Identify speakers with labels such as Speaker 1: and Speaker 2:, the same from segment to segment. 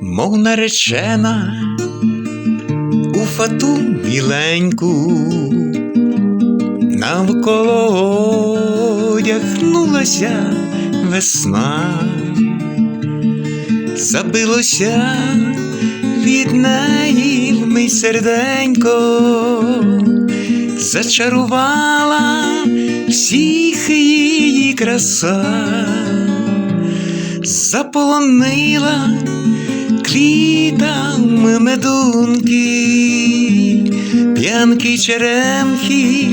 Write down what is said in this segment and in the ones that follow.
Speaker 1: Мов наречена у фату біленьку, навколо одягнулася весна, забилося від неї вмить серденько, зачарувала всіх її краса, заполонила квітами медунки, п'янки черемхи,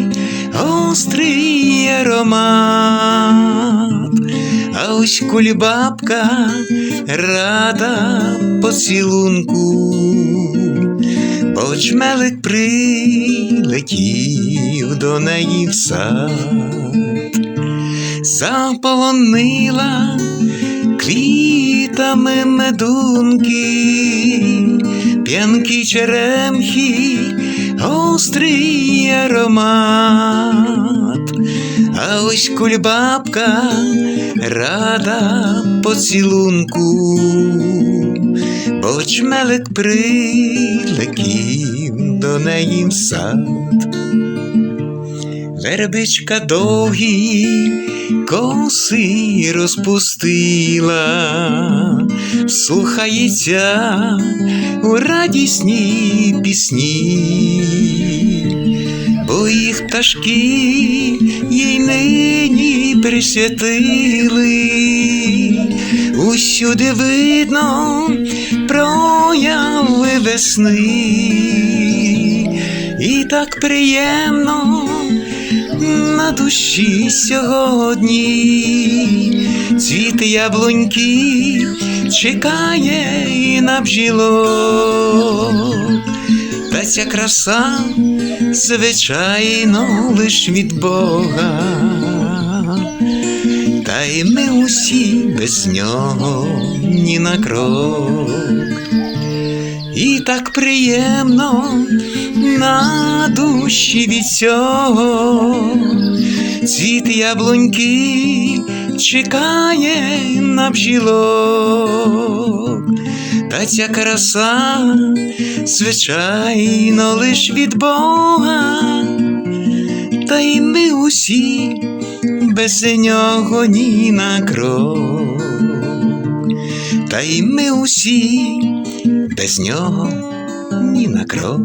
Speaker 1: острий аромат, а ось кульбабка рада поцілунку, бо чмелик прилетів до неї в сад, заполонила квітами медунки, п'янки черемхи, острий аромат, а ось кульбабка рада поцілунку, бо чмелик прилетів неї в сад. Вербичка довгі коси розпустила, слухається у радісні пісні, бо їх пташки їй нині присвятили, усюди видно прояви весни, і так приємно на душі сьогодні. Цвіт яблуньки чекає і на бжілок, та ця краса, звичайно, лиш від Бога, та й ми усі без нього ні на крок. І так приємно на душі від цього. Цвіт яблуньки чекає на бжілок, та ця краса, звичайно, лиш від Бога, та й ми усі без нього ні на крок, та й ми усі без нього ні на крок.